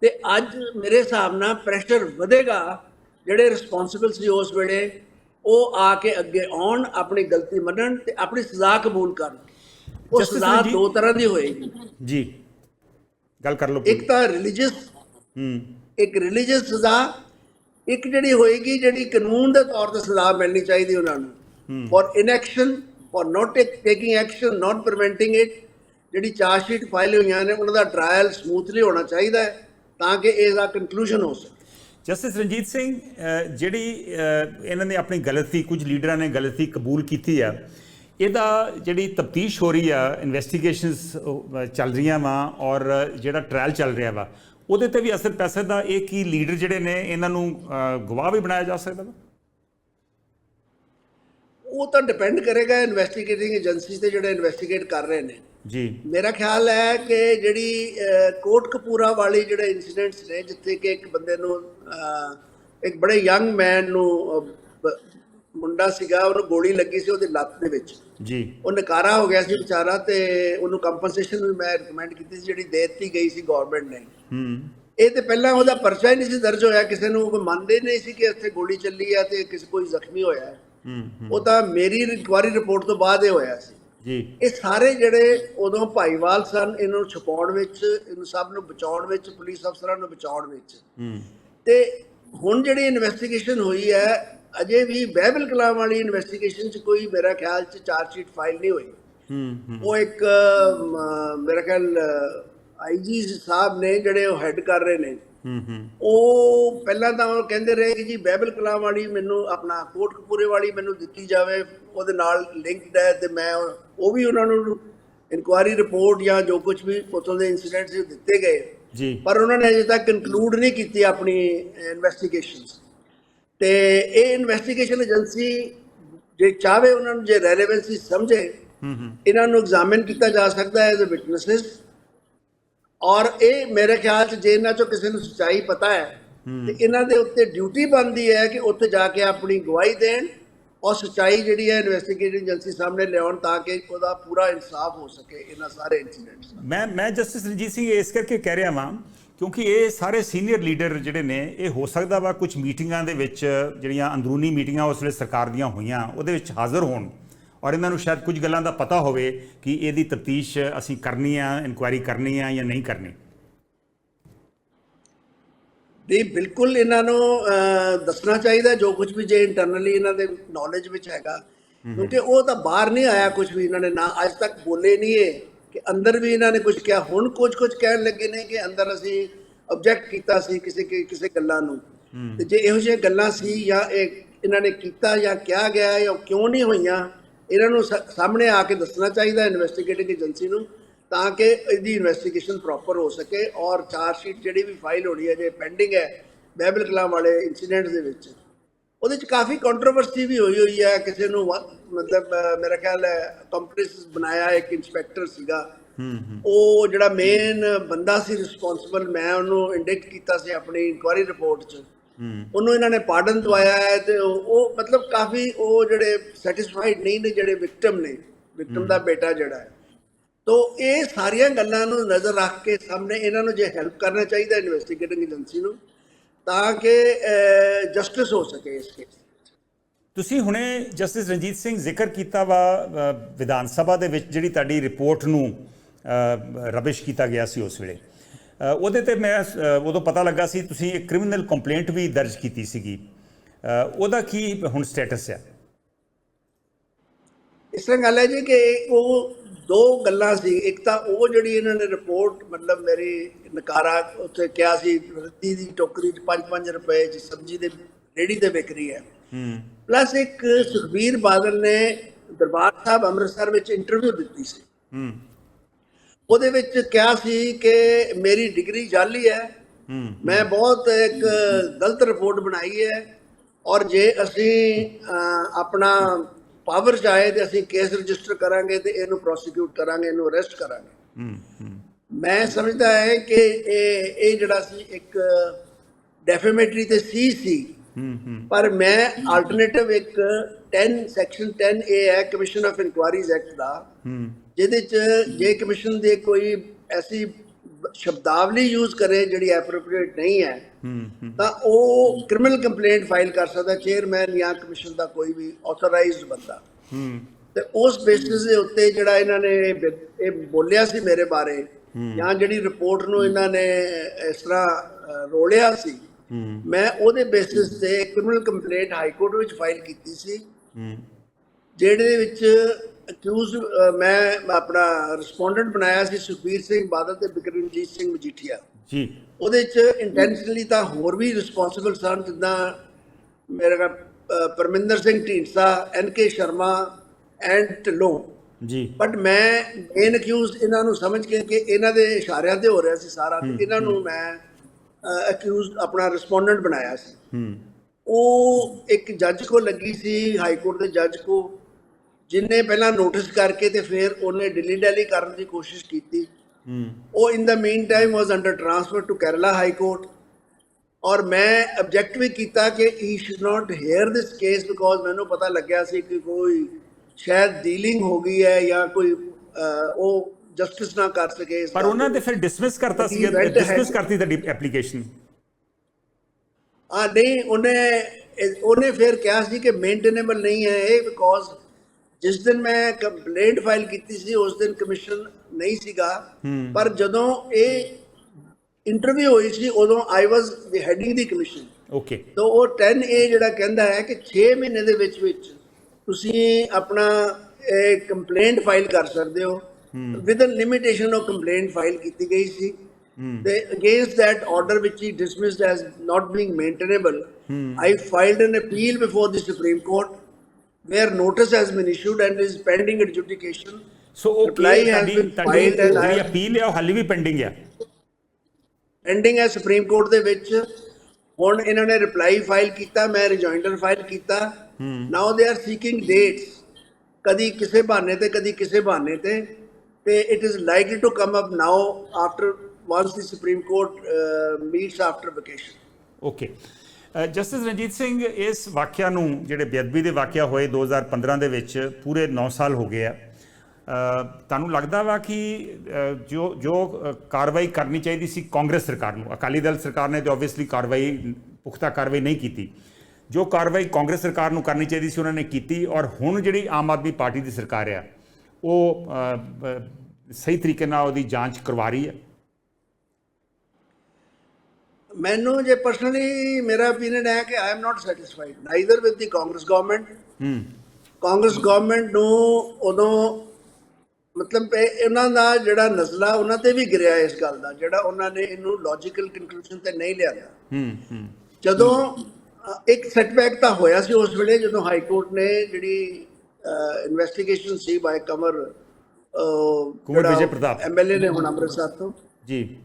ਤੇ ਅੱਜ ਮੇਰੇ ਹਿਸਾਬ ਨਾਲ ਪ੍ਰੈਸ਼ਰ ਵਧੇਗਾ ਜਿਹੜੇ ਰਿਸਪੌਂਸਿਬਲ ਸੀ ਉਸ ਵੇਲੇ ਉਹ ਆ ਕੇ ਅੱਗੇ ਆਉਣ ਆਪਣੀ ਗਲਤੀ ਮੰਨਣ ਤੇ ਆਪਣੀ ਸਜ਼ਾ ਕਬੂਲ ਕਰਨ। ਉਹ ਸਜ਼ਾ ਦੋ ਤਰ੍ਹਾਂ ਦੀ ਹੋਏਗੀ। ਜੀ। ਗੱਲ ਕਰ ਲਓ ਇੱਕ ਤਾਂ ਰਿਲੀਜੀਅਸ ਹੂੰ। ਇੱਕ ਰਿਲੀਜੀਅਸ ਸਜ਼ਾ ਇੱਕ ਜਿਹੜੀ ਹੋਏਗੀ ਜਿਹੜੀ ਕਾਨੂੰਨ ਦੇ ਤੌਰ ਤੇ ਸਜ਼ਾ ਮਿਲਣੀ ਚਾਹੀਦੀ ਉਹਨਾਂ ਨੂੰ। For inaction for not taking action not preventing it ਜਿਹੜੀ ਚਾਰਜ ਸ਼ੀਟ ਫਾਈਲ ਹੋਈਆਂ ਨੇ ਉਹਨਾਂ ਦਾ ਟ੍ਰਾਇਲ ਸਮੂਥਲੀ ਹੋਣਾ ਚਾਹੀਦਾ ਹੈ ਤਾਂ ਕਿ ਇਹਦਾ ਕਨਕਲੂਜਨ ਹੋ ਸਕੇ। ਜਸਟਿਸ ਰਣਜੀਤ ਸਿੰਘ ਜਿਹੜੀ ਇਹਨਾਂ ਨੇ ਆਪਣੀ ਗਲਤੀ ਕੁਝ ਲੀਡਰਾਂ ਨੇ ਗਲਤੀ ਕਬੂਲ ਕੀਤੀ ਆ ਇਹਦਾ ਜਿਹੜੀ ਤਫਤੀਸ਼ ਹੋ ਰਹੀ ਆ ਇਨਵੈਸਟੀਗੇਸ਼ਨਸ ਚੱਲ ਰਹੀਆਂ ਵਾ ਔਰ ਜਿਹੜਾ ਟ੍ਰਾਇਲ ਚੱਲ ਰਿਹਾ ਵਾ ਉਹਦੇ ਤੇ ਵੀ ਅਸਰ ਪੈ ਸਕਦਾ ਇਹ ਕੀ ਲੀਡਰ ਜਿਹੜੇ ਨੇ ਇਹਨਾਂ ਨੂੰ ਗਵਾਹ ਵੀ ਬਣਾਇਆ ਜਾ ਸਕਦਾ ਵਾ? ਉਹ ਤਾਂ ਡਿਪੈਂਡ ਕਰੇਗਾ ਇਨਵੈਸਟੀਗੇਟਿੰਗ ਏਜੰਸੀ ਤੇ ਜਿਹੜੇ ਇਨਵੈਸਟੀਗੇਟ ਕਰ ਰਹੇ ਨੇ। ਜੀ। ਮੇਰਾ ਖਿਆਲ ਹੈ ਕਿ ਜਿਹੜੀ ਕੋਟ ਕਪੂਰਾ ਵਾਲੀ ਜਿਹੜੇ ਇਨਸੀਡੈਂਟਸ ਨੇ ਜਿੱਥੇ ਕਿ ਇੱਕ ਬੰਦੇ ਨੂੰ ਇੱਕ ਬੜੇ ਯੰਗ ਮੈਨ ਨੂੰ ਮੁੰਡਾ ਸੀਗਾ ਉਹਨੂੰ ਗੋਲੀ ਲੱਗੀ ਸੀ ਉਹਦੀ ਲੱਤ ਦੇ ਵਿੱਚ। ਜੀ। ਉਹ ਨਕਾਰਾ ਹੋ ਗਿਆ ਸੀ ਵਿਚਾਰਾ ਤੇ ਉਹਨੂੰ ਕੰਪਨਸੇਸ਼ਨ ਵੀ ਮੈਂ ਰეკਮੈਂਡ ਕੀਤੀ ਸੀ ਜਿਹੜੀ ਦੇ ਦਿੱਤੀ ਗਈ ਸੀ ਗਵਰਨਮੈਂਟ ਨੇ। ਹੂੰ। ਇਹ ਤੇ ਪਹਿਲਾਂ ਉਹਦਾ ਪਰਚਾ ਹੀ ਨਹੀਂ ਸੀ ਦਰਜ ਹੋਇਆ ਕਿਸੇ ਨੂੰ ਕੋਈ ਮੰਨਦੇ ਨਹੀਂ ਸੀ ਕਿ ਇੱਥੇ ਗੋਲੀ ਚੱਲੀ ਆ ਤੇ ਕਿਸੇ ਕੋਈ ਜ਼ਖਮੀ ਹੋਇਆ। ਹੈ। ਉਹ ਤਾਂ ਮੇਰੀ ਇਨਕੁਆਰੀ ਰਿਪੋਰਟ ਤੋਂ ਬਾਅਦ ਇਹ ਹੋਇਆ ਸੀ। ਜੀ। ਇਹ ਸਾਰੇ ਜਿਹੜੇ ਉਦੋਂ ਭਾਈਵਾਲ ਸਨ ਇਹਨਾਂ ਨੂੰ ਛੁਪਾਉਣ ਵਿੱਚ ਇਹਨੂੰ ਸਭ ਨੂੰ ਬਚਾਉਣ ਵਿੱਚ ਪੁਲਿਸ ਅਫਸਰਾਂ ਨੂੰ ਬਚਾਉਣ ਵਿੱਚ। ਹੂੰ। ਤੇ ਹੁਣ ਜਿਹੜੀ ਇਨਵੈਸਟੀਗੇਸ਼ਨ ਹੋਈ ਹੈ ਅਜੇ ਵੀ ਬਹਿਬਲ ਕਲਾਮ ਵਾਲੀ ਇਨਵੈਸਟੀਗੇਸ਼ਨ 'ਚ ਕੋਈ ਮੇਰਾ ਖਿਆਲ 'ਚ ਚਾਰਜ ਸ਼ੀਟ ਫਾਈਲ ਨਹੀਂ ਹੋਈ। ਉਹ ਇੱਕ ਮੇਰਾ ਖਿਆਲ ਆਈਜੀ ਸਾਹਿਬ ਨੇ ਜਿਹੜੇ ਉਹ ਹੈੱਡ ਕਰ ਰਹੇ ਨੇ। ਹੂੰ ਹੂੰ ਉਹ ਪਹਿਲਾਂ ਤਾਂ ਉਹ ਕਹਿੰਦੇ ਰਹੇ ਕਿ ਜੀ ਬਹਿਬਲ ਕਲਾਮ ਵਾਲੀ ਮੈਨੂੰ ਆਪਣਾ ਕੋਟ ਕਪੂਰੇ ਵਾਲੀ ਮੈਨੂੰ ਦਿੱਤੀ ਜਾਵੇ ਉਹਦੇ ਨਾਲ ਲਿੰਕਡ ਹੈ ਤੇ ਮੈਂ ਉਹ ਵੀ ਉਹਨਾਂ ਨੂੰ ਇਨਕੁਆਇਰੀ ਰਿਪੋਰਟ ਜਾਂ ਜੋ ਕੁਝ ਵੀ ਉੱਥੋਂ ਦੇ ਇਨਸੀਡੈਂਟਸ ਦਿੱਤੇ ਗਏ। ਜੀ। ਪਰ ਉਹਨਾਂ ਨੇ ਅਜੇ ਤੱਕ ਕਨਕਲੂਡ ਨਹੀਂ ਕੀਤੀ ਆਪਣੀ ਇਨਵੈਸਟੀਗੇਸ਼ਨਸ ਤੇ ਇਹ ਇਨਵੈਸਟੀਗੇਸ਼ਨ ਏਜੰਸੀ ਜੇ ਚਾਹੇ ਉਹਨਾਂ ਨੂੰ ਜੇ ਰੈਲੇਵੈਂਸੀ ਸਮਝੇ ਹੂੰ ਹੂੰ। ਇਹਨਾਂ ਨੂੰ ਐਗਜ਼ਾਮਿਨ ਕੀਤਾ ਜਾ ਸਕਦਾ ਹੈ ਐਜ਼ ਅ ਵਿਟਨੈਸਸ ਔਰ ਇਹ ਮੇਰੇ ਖਿਆਲ ਚ ਜੇ ਇਹਨਾਂ ਚੋਂ ਕਿਸੇ ਨੂੰ ਸੱਚਾਈ ਪਤਾ ਹੈ ਤੇ ਇਹਨਾਂ ਦੇ ਉੱਤੇ ਡਿਊਟੀ ਬਣਦੀ ਹੈ ਕਿ ਉੱਥੇ ਜਾ ਕੇ ਆਪਣੀ ਗਵਾਹੀ ਦੇਣ ਔਰ ਸੱਚਾਈ ਜਿਹੜੀ ਹੈ ਇਨਵੈਸਟੀਗੇਟਿੰਗ ਏਜੰਸੀ ਸਾਹਮਣੇ ਲਿਆਉਣ ਤਾਂ ਕਿ ਉਹਦਾ ਪੂਰਾ ਇਨਸਾਫ ਹੋ ਸਕੇ ਇਹਨਾਂ ਸਾਰੇ ਇਨਸੀਡੈਂਟਸ ਦਾ। ਮੈਂ ਮੈਂ ਜਸਟਿਸ ਰਣਜੀਤ ਸਿੰਘ ਇਸ ਕਰਕੇ ਕਹਿ ਰਿਹਾ ਵਾਂ ਕਿਉਂਕਿ ਇਹ ਸਾਰੇ ਸੀਨੀਅਰ ਲੀਡਰ ਜਿਹੜੇ ਨੇ ਇਹ ਹੋ ਸਕਦਾ ਵਾ ਕੁਝ ਮੀਟਿੰਗਾਂ ਦੇ ਵਿੱਚ ਜਿਹੜੀਆਂ ਅੰਦਰੂਨੀ ਮੀਟਿੰਗਾਂ ਉਸ ਵੇਲੇ ਸਰਕਾਰ ਦੀਆਂ ਹੋਈਆਂ ਉਹਦੇ ਵਿੱਚ ਹਾਜ਼ਰ ਹੋਣ। ਔਰ ਇਹਨਾਂ ਨੂੰ ਸ਼ਾਇਦ ਕੁਝ ਗੱਲਾਂ ਦਾ ਪਤਾ ਹੋਵੇ ਕਿ ਇਹਦੀ ਤਫਤੀਸ਼ ਅਸੀਂ ਕਰਨੀ ਆ ਇਨਕੁਆਇਰੀ ਕਰਨੀ ਆ ਜਾਂ ਨਹੀਂ ਕਰਨੀ। ਨਹੀਂ ਬਿਲਕੁਲ ਇਹਨਾਂ ਨੂੰ ਦੱਸਣਾ ਚਾਹੀਦਾ ਜੋ ਕੁਝ ਵੀ ਜੇ ਇੰਟਰਨਲੀ ਇਹਨਾਂ ਦੇ ਨੌਲੇਜ ਵਿੱਚ ਹੈਗਾ। ਕਿਉਂਕਿ ਉਹ ਤਾਂ ਬਾਹਰ ਨਹੀਂ ਆਇਆ ਕੁਝ ਵੀ ਇਹਨਾਂ ਨੇ ਨਾ ਅੱਜ ਤੱਕ ਬੋਲੇ ਨਹੀਂ ਇਹ ਕਿ ਅੰਦਰ ਵੀ ਇਹਨਾਂ ਨੇ ਕੁਝ ਕਿਹਾ। ਹੁਣ ਕੁਝ ਕੁਝ ਕਹਿਣ ਲੱਗੇ ਨੇ ਕਿ ਅੰਦਰ ਅਸੀਂ ਆਬਜੈਕਟ ਕੀਤਾ ਸੀ ਕਿਸੇ ਕਿਸੇ ਗੱਲਾਂ ਨੂੰ। ਤੇ ਜੇ ਇਹੋ ਜਿਹੀਆਂ ਗੱਲਾਂ ਸੀ ਜਾਂ ਇਹ ਇਹਨਾਂ ਨੇ ਕੀਤਾ ਜਾਂ ਕਿਹਾ ਗਿਆ ਜਾਂ ਕਿਉਂ ਨਹੀਂ ਹੋਈਆਂ ਇਹਨਾਂ ਨੂੰ ਸਾਹਮਣੇ ਆ ਕੇ ਦੱਸਣਾ ਚਾਹੀਦਾ ਇਨਵੈਸਟੀਗੇਟਿੰਗ ਏਜੰਸੀ ਨੂੰ ਤਾਂ ਕਿ ਇਹਦੀ ਇਨਵੈਸਟੀਗੇਸ਼ਨ ਪ੍ਰੋਪਰ ਹੋ ਸਕੇ ਔਰ ਚਾਰਜ ਸ਼ੀਟ ਜਿਹੜੀ ਵੀ ਫਾਈਲ ਹੋਣੀ ਹੈ ਜੇ ਪੈਂਡਿੰਗ ਹੈ ਬਹਿਬਲ ਕਲਾਮ ਵਾਲੇ ਇਨਸੀਡੈਂਟ ਦੇ ਵਿੱਚ। ਉਹਦੇ ਚ ਕਾਫੀ ਕੰਟਰੋਵਰਸੀ ਵੀ ਹੋਈ ਹੋਈ ਹੈ ਕਿਸੇ ਨੂੰ ਮਤਲਬ ਮੇਰਾ ਖਿਆਲ ਹੈ ਕੰਪਰੈਸ ਬਣਾਇਆ ਇੱਕ ਇਨਸਪੈਕਟਰ ਸੀਗਾ। ਉਹ ਜਿਹੜਾ ਮੇਨ ਬੰਦਾ ਸੀ ਰਿਸਪੌਂਸਿਬਲ ਮੈਂ ਉਹਨੂੰ ਇੰਡਿਕਟ ਕੀਤਾ ਸੀ ਆਪਣੀ ਇਨਕੁਆਇਰੀ ਰਿਪੋਰਟ 'ਚ। ਉਹਨੂੰ ਇਹਨਾਂ ਨੇ ਪਾਰਡਨ ਦਵਾਇਆ ਹੈ ਤੇ ਉਹ ਮਤਲਬ ਕਾਫੀ ਉਹ ਜਿਹੜੇ ਸੈਟੀਸਫਾਈਡ ਨਹੀਂ ਨੇ ਜਿਹੜੇ ਵਿਕਟਮ ਨੇ ਵਿਕਟਮ ਦਾ ਬੇਟਾ ਜਿਹੜਾ ਹੈ। ਤੋ ਇਹ ਸਾਰੀਆਂ ਗੱਲਾਂ ਨੂੰ ਨਜ਼ਰ ਰੱਖ ਕੇ ਸਾਹਮਣੇ ਇਹਨਾਂ ਨੂੰ ਜੇ ਹੈਲਪ ਕਰਨਾ ਚਾਹੀਦਾ ਇਨਵੈਸਟੀਗੇਟਿੰਗ ਏਜੰਸੀ ਨੂੰ ਤਾਂ ਕਿ ਜਸਟਿਸ ਹੋ ਸਕੇ ਇਸ ਕੇਸ ਤੁਸੀਂ ਹੁਣੇ ਜਸਟਿਸ ਰਣਜੀਤ ਸਿੰਘ ਜ਼ਿਕਰ ਕੀਤਾ ਵਾ ਵਿਧਾਨ ਸਭਾ ਦੇ ਵਿੱਚ ਜਿਹੜੀ ਤੁਹਾਡੀ ਰਿਪੋਰਟ ਨੂੰ ਰਬਿਸ਼ ਕੀਤਾ ਗਿਆ ਸੀ ਉਸ ਵੇਲੇ। ਉਹਦੇ ਤੇ ਮੈਂ ਉਦੋਂ ਪਤਾ ਲੱਗਾ ਸੀ ਤੁਸੀਂ ਇੱਕ ਕ੍ਰਿਮੀਨਲ ਕੰਪਲੇਂਟ ਵੀ ਦਰਜ ਕੀਤੀ ਸੀਗੀ। ਉਹਦਾ ਕੀ ਹੁਣ ਸਟੇਟਸ ਹੈ ਇਸ ਤਰ੍ਹਾਂ ਗੱਲ ਹੈ ਜੀ ਕਿ ਉਹ ਦੋ ਗੱਲਾਂ ਸੀ। ਇੱਕ ਤਾਂ ਉਹ ਜਿਹੜੀ ਇਹਨਾਂ ਨੇ ਰਿਪੋਰਟ ਮਤਲਬ ਮੇਰੀ ਨਕਾਰਾ ਉੱਥੇ ਕਿਹਾ ਸੀ ਰੱਤੀ ਦੀ ਟੋਕਰੀ 'ਚ 5-5 ਰੁਪਏ 'ਚ ਸਬਜ਼ੀ ਦੇ ਰੇੜੀ ਤੇ ਵਿਕ ਰਹੀ ਹੈ। ਹੂੰ। ਪਲੱਸ ਇੱਕ ਸੁਖਬੀਰ ਬਾਦਲ ਨੇ ਦਰਬਾਰ ਸਾਹਿਬ ਅੰਮ੍ਰਿਤਸਰ ਵਿੱਚ ਇੰਟਰਵਿਊ ਦਿੱਤੀ ਸੀ। ਹੂੰ। ਉਹਦੇ ਵਿੱਚ ਕਿਹਾ ਸੀ ਕਿ ਮੇਰੀ ਡਿਗਰੀ ਜਾਲੀ ਹੈ। ਮੈਂ ਬਹੁਤ ਇੱਕ ਗਲਤ ਰਿਪੋਰਟ ਬਣਾਈ ਹੈ ਔਰ ਜੇ ਅਸੀਂ ਆਪਣਾ ਪਾਵਰ ਚ ਆਏ ਤੇ ਅਸੀਂ ਕੇਸ ਰਜਿਸਟਰ ਕਰਾਂਗੇ ਤੇ ਇਹਨੂੰ ਪ੍ਰੋਸੀਕਿਊਟ ਕਰਾਂਗੇ ਇਹਨੂੰ ਅਰੈਸਟ ਕਰਾਂਗੇ। ਮੈਂ ਸਮਝਦਾ ਹੈ ਕਿ ਇਹ ਇਹ ਜਿਹੜਾ ਸੀ ਇੱਕ ਡੈਫੇਮੇਟਰੀ ਤੇ ਸੀ ਸੀ। ਪਰ ਮੈਂ ਆਲਟਰਨੇਟਿਵ ਇੱਕ 10 ਸੈਕਸ਼ਨ 10 ਏ ਹੈ ਕਮਿਸ਼ਨ ਆਫ ਇਨਕੁਆਇਰੀਜ਼ ਐਕਟ ਦਾ। ਜਿਹਦੇ ਚ ਜੇ ਕਮਿਸ਼ਨ ਦੇ ਕੋਈ ਐਸੀ ਸ਼ਬਦਾਵਲੀ ਯੂਜ਼ ਕਰੇ ਜਿਹੜੀ ਐਪਰੋਪ੍ਰੀਏਟ ਨਹੀਂ ਹੈ ਤਾਂ ਉਹ ਕ੍ਰਿਮੀਨਲ ਕੰਪਲੇਂਟ ਫਾਈਲ ਕਰ ਸਕਦਾ ਚੇਅਰਮੈਨ ਜਾਂ ਕਮਿਸ਼ਨ ਦਾ ਕੋਈ ਵੀ ਆਥੋਰਾਈਜ਼ਡ ਬੰਦਾ। ਤੇ ਉਸ ਬੇਸਿਸ ਦੇ ਉੱਤੇ ਜਿਹੜਾ ਇਹਨਾਂ ਨੇ ਇਹ ਬੋਲਿਆ ਸੀ ਮੇਰੇ ਬਾਰੇ ਜਾਂ ਜਿਹੜੀ ਰਿਪੋਰਟ ਨੂੰ ਇਹਨਾਂ ਨੇ ਇਸ ਤਰ੍ਹਾਂ ਰੋਲਿਆ ਸੀ ਮੈਂ ਉਹਦੇ ਬੇਸਿਸ ਤੇ ਕ੍ਰਿਮੀਨਲ ਕੰਪਲੇਂਟ ਹਾਈ ਕੋਰਟ ਵਿੱਚ ਫਾਈਲ ਕੀਤੀ ਸੀ। ਜਿਹੜੇ ਵਿੱਚ ਅਕਿਊਜ਼ ਮੈਂ ਆਪਣਾ ਰਿਸਪੋਂਡੈਂਟ ਬਣਾਇਆ ਸੀ ਸੁਖਬੀਰ ਸਿੰਘ ਬਾਦਲ ਤੇ ਬਿਕਰਮਜੀਤ ਸਿੰਘ ਮਜੀਠੀਆ। ਜੀ। ਉਹਦੇ ਚ ਇੰਟੈਂਸ਼ਨਲੀ ਤਾਂ ਹੋਰ ਵੀ ਰਿਸਪੌਂਸਿਬਲ ਸਨ ਜਿੱਦਾਂ ਮੇਰਾ Parminder Singh Dhindsa N K Sharma and Dhillon. ਜੀ। ਬਟ ਮੈਂ ਮੇਨ ਅਕਿਊਜ਼ ਇਹਨਾਂ ਨੂੰ ਸਮਝ ਕੇ ਕਿ ਇਹਨਾਂ ਦੇ ਇਸ਼ਾਰਿਆਂ ਤੇ ਹੋ ਰਿਹਾ ਸੀ ਸਾਰਾ ਤੇ ਇਹਨਾਂ ਨੂੰ ਮੈਂ ਅਕਿਊਜ਼ ਆਪਣਾ ਰਿਸਪੋਂਡੈਂਟ ਬਣਾਇਆ ਸੀ। ਹੂੰ। ਉਹ ਇੱਕ ਜੱਜ ਕੋ ਲੱਗੀ ਸੀ ਹਾਈ ਕੋਰਟ ਦੇ ਜੱਜ ਕੋ ਜਿਨੇ ਪਹਿਲਾਂ ਨੋਟਿਸ ਕਰਕੇ ਤੇ ਫਿਰ ਉਹਨੇ ਦਿੱਲੀ ਡੈਲੀ ਕਰਨ ਦੀ ਕੋਸ਼ਿਸ਼ ਕੀਤੀ ਉਹ in the mean time was under transfer to Kerala high court ਔਰ ਮੈਂ ਆਬਜੈਕਟ ਵੀ ਕੀਤਾ ਕਿ he should not hear this case because ਮੈਨੂੰ ਪਤਾ ਲੱਗਿਆ ਸੀ ਕਿ ਕੋਈ ਸ਼ਾਇਦ ਡੀਲਿੰਗ ਹੋ ਗਈ ਹੈ ਜਾਂ ਕੋਈ ਉਹ ਜਸਟਿਸ ਨਾ ਕਰ ਸਕੇ ਪਰ। ਉਹਨਾਂ ਨੇ ਫਿਰ ਡਿਸਮਿਸ ਕਰਤਾ ਸੀ ਡਿਸਮਿਸ. ਕਰਤੀ ਤੁਹਾਡੀ ਐਪਲੀਕੇਸ਼ਨ ਆ ਨਹੀਂ ਉਹਨੇ ਉਹਨੇ ਫਿਰ ਕਿਹਾ ਸੀ ਕਿ ਮੇਨਟੇਨੇਬਲ ਨਹੀਂ ਹੈ ਇਹ ਬਿਕੋਜ਼ ਜਿਸ ਦਿਨ ਮੈਂ ਕੰਪਲੇਂਟ ਫਾਈਲ ਕੀਤੀ ਸੀ ਉਸ ਦਿਨ ਕਮਿਸ਼ਨ ਨਹੀਂ ਸੀਗਾ। ਪਰ ਜਦੋਂ ਇਹ ਇੰਟਰਵਿਊ ਹੋਈ ਸੀ ਉਦੋਂ I was the heading the commission okay ਤਾਂ ਉਹ 10 ਏ ਜਿਹੜਾ ਕਹਿੰਦਾ ਹੈ ਕਿ 6 ਮਹੀਨੇ ਦੇ ਵਿੱਚ ਵਿੱਚ ਤੁਸੀਂ ਆਪਣਾ ਇਹ ਕੰਪਲੇਂਟ ਫਾਈਲ ਕਰ ਸਕਦੇ ਹੋ। Within limitation of complaint file ਕੀਤੀ ਗਈ ਸੀ। ਤੇ against that order which he dismissed as not being maintainable i filed an appeal before the supreme court where notice has been issued and is pending adjudication. So ਉਹ Reply ਕੀ has ਤੁਹਾਡੀ been ਤੁਹਾਡੀ filed and I ਜਿਹੜੀ have- appeal ਹੈ ਉਹ ਹਾਲੇ ਵੀ pending ਹੈ ਪੈਂਡਿੰਗ ਹੈ ਸੁਪਰੀਮ ਕੋਰਟ ਦੇ ਵਿੱਚ ਹੁਣ ਇਹਨਾਂ ਨੇ ਰਿਪਲਾਈ ਫਾਈਲ ਕੀਤਾ ਮੈਂ ਰਿਜੋਇੰਡਰ ਫਾਈਲ ਕੀਤਾ ਨਾਓ ਦੇ ਆਰ ਸੀਕਿੰਗ ਡੇਟਸ ਕਦੀ ਕਿਸੇ ਬਹਾਨੇ ਤੇ ਕਦੀ ਕਿਸੇ ਬਹਾਨੇ ਤੇ ਤੇ it is likely to come up now after once the supreme court meets after vacation okay justice Ranjit Singh, ਇਸ ਵਾਕਿਆ ਨੂੰ ਜਿਹੜੇ ਬੇਅਦਬੀ ਦੇ ਵਾਕਿਆ ਹੋਏ 2015 ਦੇ ਵਿੱਚ ਪੂਰੇ 9 ਸਾਲ ਹੋ ਗਏ ਆ। ਤੁਹਾਨੂੰ ਲੱਗਦਾ ਵਾ ਕਿ ਜੋ ਜੋ ਕਾਰਵਾਈ ਕਰਨੀ ਚਾਹੀਦੀ ਸੀ ਕਾਂਗਰਸ ਸਰਕਾਰ ਨੂੰ, ਅਕਾਲੀ ਦਲ ਸਰਕਾਰ ਨੇ ਤੇ ਆਬਵੀਅਸਲੀ ਕਾਰਵਾਈ, ਪੁਖਤਾ ਕਾਰਵਾਈ ਨਹੀਂ ਕੀਤੀ। ਜੋ ਕਾਰਵਾਈ ਕਾਂਗਰਸ ਸਰਕਾਰ ਨੂੰ ਕਰਨੀ ਚਾਹੀਦੀ ਸੀ, ਉਹਨਾਂ ਨੇ ਕੀਤੀ ਔਰ ਹੁਣ ਜਿਹੜੀ ਆਮ ਆਦਮੀ ਪਾਰਟੀ ਦੀ ਸਰਕਾਰ ਆ, ਉਹ ਸਹੀ ਤਰੀਕੇ ਨਾਲ ਉਹਦੀ ਜਾਂਚ ਕਰਵਾ ਰਹੀ ਹੈ ਮੈਨੂੰ ਜੇ ਪਰਸਨਲੀ ਮੇਰਾ opinion ਹੈ ਕਿ I am not satisfied neither with the Congress government ਹੂੰ। ਕਾਂਗਰਸ ਗਵਰਨਮੈਂਟ ਨੂੰ ਉਦੋਂ ਮਤਲਬ ਇਹ ਇਹਨਾਂ ਦਾ ਜਿਹੜਾ ਨਜ਼ਲਾ ਉਹਨਾਂ ਤੇ ਵੀ ਗਿਰਿਆ ਇਸ ਗੱਲ ਦਾ ਜਿਹੜਾ ਉਹਨਾਂ ਨੇ ਇਹਨੂੰ ਲੌਜੀਕਲ ਕਨਕਲੂਜਨ ਤੇ ਨਹੀਂ ਲਿਆਂਦਾ ਹੂੰ ਹੂੰ। ਜਦੋਂ ਇੱਕ ਸੈਟਬੈਕ ਤਾਂ ਹੋਇਆ ਸੀ ਉਸ ਵੇਲੇ ਜਦੋਂ ਹਾਈ ਕੋਰਟ ਨੇ ਜਿਹੜੀ ਇਨਵੈਸਟੀਗੇਸ਼ਨ ਸੀ ਬਾਈ ਕਮਰ ਕੁੰਵਰ ਵਿਜੇ ਪ੍ਰਤਾਪ। ਐਮਐਲਏ ਨੇ ਹੁਣ ਅੰਮ੍ਰਿਤਸਰ ਤੋਂ। ਜੀ।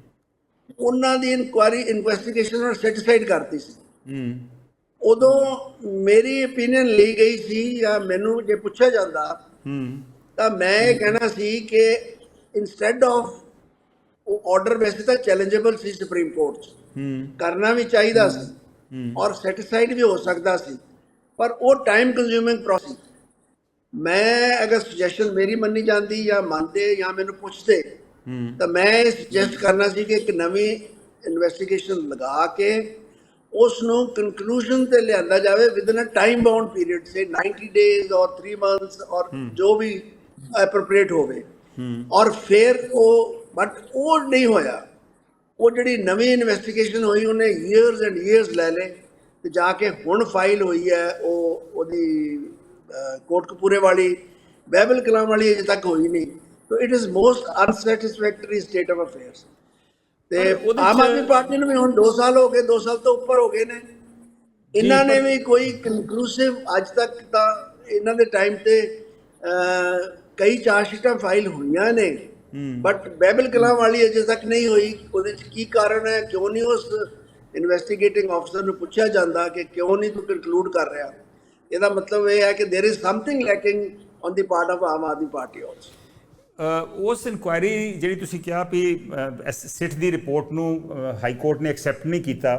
ਉਹਨਾਂ ਦੀ ਇਨਕੁਆਰੀ ਇਨਵੈਸਟੀਗੇਸ਼ਨ ਉਹਨਾਂ ਸੈਟੀਸਫਾਈਡ ਕਰਤੀ ਸੀ। ਹੂੰ। ਉਦੋਂ ਮੇਰੀ opinion ਲਈ ਗਈ ਸੀ ਜਾਂ ਮੈਨੂੰ ਜੇ ਪੁੱਛਿਆ ਜਾਂਦਾ ਹੂੰ। ਤਾਂ ਮੈਂ ਇਹ ਕਹਿਣਾ ਸੀ ਕਿ ਇਨਸਟੈਡ ਆਫ ਉਹ ਆਰਡਰ ਵੈਸੇ ਤਾਂ ਚੈਲੰਜੇਬਲ ਸੀ ਸੁਪਰੀਮ ਕੋਰਟ 'ਚ। ਹੂੰ। ਕਰਨਾ ਵੀ ਚਾਹੀਦਾ ਸੀ। ਔਰ ਸੈਟੀਸਫਾਈਡ ਵੀ ਹੋ ਸਕਦਾ ਸੀ। ਪਰ ਉਹ ਟਾਈਮ ਕੰਜ਼ਿਊਮਿੰਗ ਪ੍ਰੋਸੈਸ ਮੈਂ ਅਗਰ ਸੁਜੈਸ਼ਨ ਮੇਰੀ ਮੰਨੀ ਜਾਂਦੀ ਜਾਂ ਮੰਨਦੇ ਜਾਂ ਮੈਨੂੰ ਪੁੱਛਦੇ ਤਾਂ ਮੈਂ ਇਹ ਸੁਜੈਸਟ ਕਰਨਾ ਸੀ ਕਿ ਇੱਕ ਨਵੀਂ ਇਨਵੈਸਟੀਗੇਸ਼ਨ ਲਗਾ ਕੇ ਉਸ ਨੂੰ ਕਨਕਲੂਜਨ ਤੇ ਲਿਆਂਦਾ ਜਾਵੇ within a time bound period say 90 days ਔਰ 3 ਮੰਥਸ ਔਰ ਜੋ ਵੀ ਐਪਰੋਪ੍ਰੀਏਟ ਹੋਵੇ। ਔਰ ਫਿਰ ਉਹ ਬਟ ਉਹ ਨਹੀਂ ਹੋਇਆ। ਉਹ ਜਿਹੜੀ ਨਵੀਂ ਇਨਵੈਸਟੀਗੇਸ਼ਨ ਹੋਈ ਉਹਨੇ ਇਅਰਸ ਐਂਡ ਇਅਰਸ ਲੈ ਲਏ ਤੇ ਜਾ ਕੇ ਹੁਣ ਫਾਈਲ ਹੋਈ ਹੈ ਉਹ ਉਹਦੀ ਕੋਟਕਪੂਰੇ ਵਾਲੀ ਬਹਿਬਲ ਕਲਾਮ ਵਾਲੀ ਅਜੇ ਤੱਕ ਹੋਈ ਨਹੀਂ। so it is most unsatisfactory state of affairs ਤੇ ਪਰ ਉਹਦੇ ਆਮ ਚ- ਆਦਮੀ ਪਾਰਟੀ ਨੂੰ ਵੀ ਹੁਣ 2 ਸਾਲ ਹੋ ਗਏ 2 ਸਾਲ ਤੋਂ ਉੱਪਰ ਹੋ ਗਏ ਨੇ ਇਹਨਾਂ ਨੇ ਪਰ- ਵੀ ਕੋਈ ਕਨਕਲੂਸਿਵ ਅੱਜ ਤੱਕ ਤਾਂ ਇਹਨਾਂ ਦੇ ਟਾਈਮ ਤੇ ਅਹ, ਕਈ ਚਾਰਜ ਸ਼ੀਟਾਂ ਫਾਈਲ ਹੋਈਆਂ ਨੇ ਬਟ ਬੈਬਲ ਕਲਾਮ ਵਾਲੀ ਅਜੇ ਤੱਕ ਨਹੀਂ ਹੋਈ ਉਹਦੇ ਚ ਕੀ ਕਾਰਨ ਹੈ ਕਿਉਂ ਨਹੀਂ ਉਸ ਇਨਵੈਸਟੀਗੇਟਿੰਗ ਆਫਸਰ ਨੂੰ ਪੁੱਛਿਆ ਜਾਂਦਾ ਕਿ ਕਿਉਂ ਨਹੀਂ ਤੂੰ ਕਨਕਲੂਡ ਕਰ ਰਿਹਾ ਇਹਦਾ ਮਤਲਬ ਇਹ ਹੈ ਕਿ there is something lacking on the part of Aam Aadmi Party also ਅ, ਉਸ ਇਨਕੁਆਇਰੀ ਜਿਹੜੀ ਤੁਸੀਂ ਕਿਹਾ ਵੀ ਸਿੱਟ ਦੀ ਰਿਪੋਰਟ ਨੂੰ ਹਾਈ ਕੋਰਟ ਨੇ ਐਕਸੈਪਟ ਨਹੀਂ ਕੀਤਾ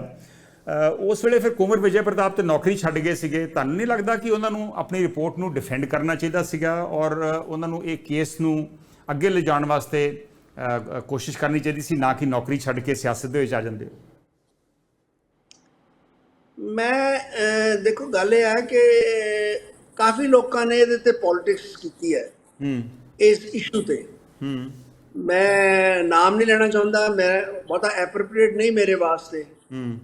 ਉਸ ਵੇਲੇ ਫਿਰ ਕੁਮਰ ਵਿਜੇ ਪ੍ਰਤਾਪ ਤੇ ਨੌਕਰੀ ਛੱਡ ਗਏ ਸੀਗੇ। ਤੁਹਾਨੂੰ ਨਹੀਂ ਲੱਗਦਾ ਕਿ ਉਹਨਾਂ ਨੂੰ ਆਪਣੀ ਰਿਪੋਰਟ ਨੂੰ ਡਿਫੈਂਡ ਕਰਨਾ ਚਾਹੀਦਾ ਸੀਗਾ ਔਰ ਉਹਨਾਂ ਨੂੰ ਇਹ ਕੇਸ ਨੂੰ ਅੱਗੇ ਲਿਜਾਣ ਵਾਸਤੇ ਕੋਸ਼ਿਸ਼ ਕਰਨੀ ਚਾਹੀਦੀ ਸੀ ਨਾ ਕਿ ਨੌਕਰੀ ਛੱਡ ਕੇ ਸਿਆਸਤ ਦੇ ਵਿੱਚ ਆ ਜਾਂਦੇ ਮੈਂ ਦੇਖੋ ਗੱਲ ਇਹ ਹੈ ਕਿ ਕਾਫੀ ਲੋਕਾਂ ਨੇ ਇਹਦੇ ਤੇ ਪੋਲਿਟਿਕਸ ਕੀਤੀ ਹੈ। ਹੂੰ। ਇਸ ਇਸ਼ੂ ਤੇ। ਹੂੰ। ਮੈਂ ਨਾਮ ਨਹੀਂ ਲੈਣਾ ਚਾਹੁੰਦਾ ਮੈਂ ਬਹੁਤਾ ਐਪਰੋਪ੍ਰੀਏਟ ਨਹੀਂ ਮੇਰੇ ਵਾਸਤੇ। ਹੂੰ।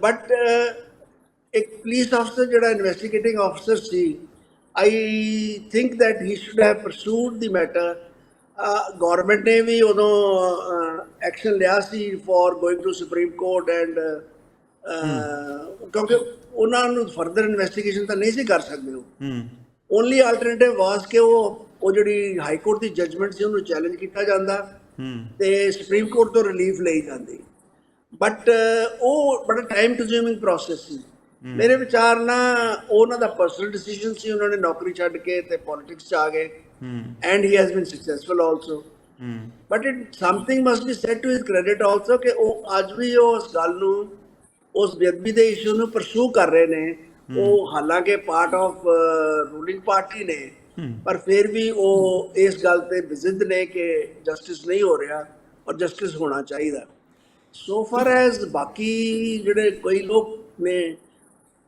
ਬਟ ਇੱਕ ਪੁਲਿਸ ਅਫਸਰ ਜਿਹੜਾ ਇਨਵੈਸਟੀਗੇਟਿੰਗ ਅਫਸਰ ਸੀ I think that he should have pursued the matter. Government ਨੇ ਵੀ ਉਦੋਂ ਐਕਸ਼ਨ ਲਿਆ ਸੀ for going to supreme court and ਕਿਉਂਕਿ ਉਹਨਾਂ ਨੂੰ ਫਰਦਰ ਇਨਵੈਸਟੀਗੇਸ਼ਨ ਤਾਂ ਨਹੀਂ ਸੀ ਕਰ ਸਕਦੇ ਉਹ। ਹੂੰ। ਓਨਲੀ ਆਲਟਰਨੇਟਿਵ ਵਾਸ ਕਿ ਉਹ ਉਹ ਜਿਹੜੀ ਹਾਈ ਕੋਰਟ ਦੀ ਜਜਮੈਂਟ ਸੀ ਉਹਨੂੰ ਚੈਲੰਜ ਕੀਤਾ ਜਾਂਦਾ ਹੂੰ ਤੇ ਸੁਪਰੀਮ ਕੋਰਟ ਤੋਂ ਰਿਲੀਫ ਲਈ ਜਾਂਦੀ ਬਟ ਉਹ ਬੜਾ ਟਾਈਮ ਕੰਜ਼ਿਊਮਿੰਗ ਪ੍ਰੋਸੈਸ ਸੀ ਮੇਰੇ ਵਿਚਾਰ ਨਾਲ ਉਹਨਾਂ ਦਾ ਪਰਸਨਲ ਡਿਸੀਜਨ ਸੀ ਉਹਨਾਂ ਨੇ ਨੌਕਰੀ ਛੱਡ ਕੇ ਤੇ ਪੋਲਿਟਿਕਸ ਚ ਆ ਗਏ ਹੂੰ and he has been successful also ਹੂੰ but it something must be said to his credit also ਕਿ ਉਹ ਅੱਜ ਵੀ ਉਸ ਗੱਲ ਨੂੰ ਉਸ ਬੇਅਦਬੀ ਦੇ ਇਸ਼ੂ ਨੂੰ ਪਰਸੂ ਕਰ ਰਹੇ ਨੇ ਉਹ ਹਾਲਾਂਕਿ ਪਾਰਟ ਆਫ ਰੂਲਿੰਗ ਪਾਰਟੀ ਨੇ ਪਰ ਫਿਰ ਵੀ ਉਹ ਇਸ ਗੱਲ ਤੇ ਬਿਜ਼ਿਦ ਨੇ ਕਿ ਜਸਟਿਸ ਨਹੀਂ ਹੋ ਰਿਹਾ ਔਰ ਜਸਟਿਸ ਹੋਣਾ ਚਾਹੀਦਾ। ਸੋ ਫਾਰ ਐਜ਼ ਬਾਕੀ ਜਿਹੜੇ ਕੋਈ ਲੋਕ ਨੇ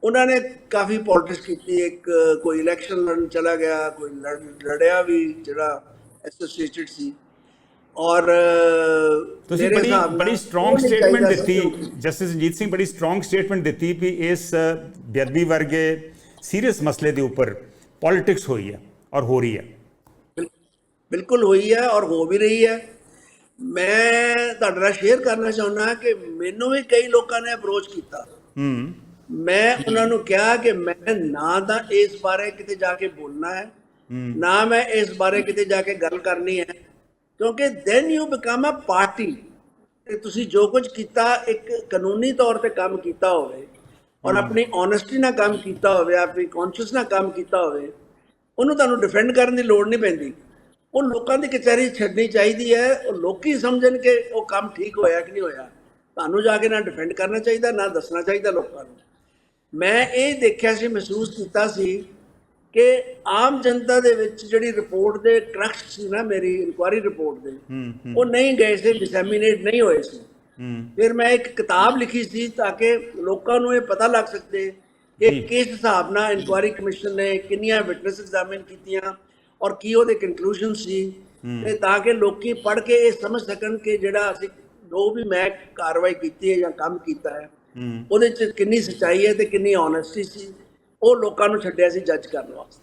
ਉਹਨਾਂ ਨੇ ਕਾਫੀ ਪੋਲਿਟਿਕਸ ਕੀਤੀ। ਇੱਕ ਕੋਈ ਇਲੈਕਸ਼ਨ ਲੜਨ ਚਲਾ ਗਿਆ ਕੋਈ ਲੜ- ਲੜਿਆ ਵੀ ਜਿਹੜਾ ਐਸੋਸੀਏਟਡ ਸੀ। ਔਰ ਤੁਸੀਂ ਬੜੀ ਬੜੀ ਸਟਰੋਂਗ ਸਟੇਟਮੈਂਟ ਦਿੱਤੀ। ਜਸਟਿਸ ਰਣਜੀਤ ਸਿੰਘ ਬੜੀ ਸਟਰੋਂਗ ਸਟੇਟਮੈਂਟ ਦਿੱਤੀ ਵੀ ਇਸ ਬੇਅਦਬੀ ਵਰਗੇ ਸੀਰੀਅਸ ਮਸਲੇ ਦੇ ਉੱਪਰ ਪੋਲਿਟਿਕਸ ਹੋਈ ਹੈ ਔਰ ਹੋ ਰਹੀ ਹੈ ਬਿਲ- ਬਿਲਕੁਲ ਹੋਈ ਹੈ ਔਰ ਹੋ ਵੀ ਰਹੀ ਹੈ ਮੈਂ ਤੁਹਾਡੇ ਨਾਲ ਸ਼ੇਅਰ ਕਰਨਾ ਚਾਹੁੰਦਾ ਕਿ ਮੈਨੂੰ ਵੀ ਕਈ ਲੋਕਾਂ ਨੇ ਅਪਰੋਚ ਕੀਤਾ ਹੂੰ ਮੈਂ ਉਹਨਾਂ ਨੂੰ ਕਿਹਾ ਕਿ ਮੈਂ ਨਾ ਤਾਂ ਇਸ ਬਾਰੇ ਕਿਤੇ ਜਾ ਕੇ ਬੋਲਣਾ ਹੈ ਨਾ ਮੈਂ ਇਸ ਬਾਰੇ ਕਿਤੇ ਜਾ ਕੇ ਗੱਲ ਕਰਨੀ ਹੈ ਕਿਉਂਕਿ then you become a party ਤੇ ਤੁਸੀਂ ਜੋ ਕੁਝ ਕੀਤਾ ਇੱਕ ਕਾਨੂੰਨੀ ਤੌਰ ਤੇ ਕੰਮ ਕੀਤਾ ਹੋਵੇ ਔਰ ਆਪਣੀ ਓਨੈਸਟੀ ਨਾਲ ਕੰਮ ਕੀਤਾ ਹੋਵੇ ਆਪਣੀ ਕੌਨਸ਼ੀਅਸ ਨਾਲ ਕੰਮ ਕੀਤਾ ਹੋਵੇ ਉਹਨੂੰ ਤੁਹਾਨੂੰ ਡਿਫੈਂਡ ਕਰਨ ਦੀ ਲੋੜ ਨਹੀਂ ਪੈਂਦੀ। ਉਹ ਲੋਕਾਂ ਦੀ ਕਚਹਿਰੀ ਛੱਡਣੀ ਚਾਹੀਦੀ ਹੈ ਉਹ ਲੋਕੀ ਸਮਝਣ ਕਿ ਉਹ ਕੰਮ ਠੀਕ ਹੋਇਆ ਕਿ ਨਹੀਂ ਹੋਇਆ। ਤੁਹਾਨੂੰ ਜਾ ਕੇ ਨਾ ਡਿਫੈਂਡ ਕਰਨਾ ਚਾਹੀਦਾ ਨਾ ਦੱਸਣਾ ਚਾਹੀਦਾ ਲੋਕਾਂ ਨੂੰ। ਮੈਂ ਇਹ ਦੇਖਿਆ ਸੀ ਮਹਿਸੂਸ ਕੀਤਾ ਸੀ ਕਿ ਆਮ ਜਨਤਾ ਦੇ ਵਿੱਚ ਜਿਹੜੀ ਰਿਪੋਰਟ ਦੇ ਕਰਕਸ ਸੀ ਨਾ ਮੇਰੀ ਇਨਕੁਆਰੀ ਰਿਪੋਰਟ ਦੇ ਉਹ ਨਹੀਂ ਗਏ ਸੀ ਡਿਸੈਮੀਨੇਟ ਨਹੀਂ ਹੋਏ ਸੀ। ਫਿਰ ਮੈਂ ਇੱਕ ਕਿਤਾਬ ਲਿਖੀ ਸੀ ਤਾਂ ਕਿ ਲੋਕਾਂ ਨੂੰ ਇਹ ਪਤਾ ਲੱਗ ਸਕੇ ਕਿ। ਕਿਸ ਹਿਸਾਬ ਨਾਲ ਇਨਕੁਆਰੀ ਕਮਿਸ਼ਨ ਨੇ ਕਿੰਨੀਆਂ ਵਿਟਨੈਸ ਐਗਜ਼ਾਮਿਨ ਕੀਤੀਆਂ ਔਰ ਕੀ ਉਹਦੇ ਕਨਕਲੂਜਨ ਸੀ। ਤੇ ਤਾਂ ਕਿ ਲੋਕੀ ਪੜ੍ਹ ਕੇ ਇਹ ਸਮਝ ਸਕਣ ਕਿ ਜਿਹੜਾ ਅਸੀਂ ਜੋ ਵੀ ਮੈਂ ਕਾਰਵਾਈ ਕੀਤੀ ਹੈ ਜਾਂ ਕੰਮ ਕੀਤਾ ਹੈ ਹੂੰ। ਉਹਦੇ ਚ ਕਿੰਨੀ ਸੱਚਾਈ ਹੈ ਤੇ ਕਿੰਨੀ ਓਨੈਸਟੀ ਸੀ। ਉਹ ਲੋਕਾਂ ਨੂੰ ਛੱਡਿਆ ਸੀ ਜੱਜ ਕਰਨ ਵਾਸਤੇ।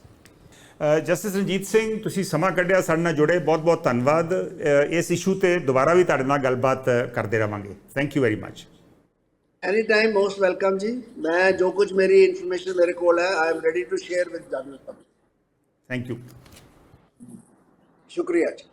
ਜਸਟਿਸ ਰਣਜੀਤ ਸਿੰਘ ਤੁਸੀਂ ਸਮਾਂ ਕੱਢਿਆ ਸਾਡੇ ਨਾਲ ਜੁੜੇ ਬਹੁਤ ਬਹੁਤ ਧੰਨਵਾਦ ਇਸ ਇਸ਼ੂ ਤੇ ਦੁਬਾਰਾ ਵੀ ਤੁਹਾਡੇ ਨਾਲ ਗੱਲਬਾਤ ਕਰਦੇ ਰਵਾਂਗੇ। Thank you very much any time most welcome ਜੀ। ਮੈਂ ਜੋ ਕੁਝ ਮੇਰੀ ਇਨਫੋਰਮੇਸ਼ਨ ਮੇਰੇ ਕੋਲ ਹੈ I am ready to share with public thank you ਸ਼ੁਕਰੀਆ ਜੀ।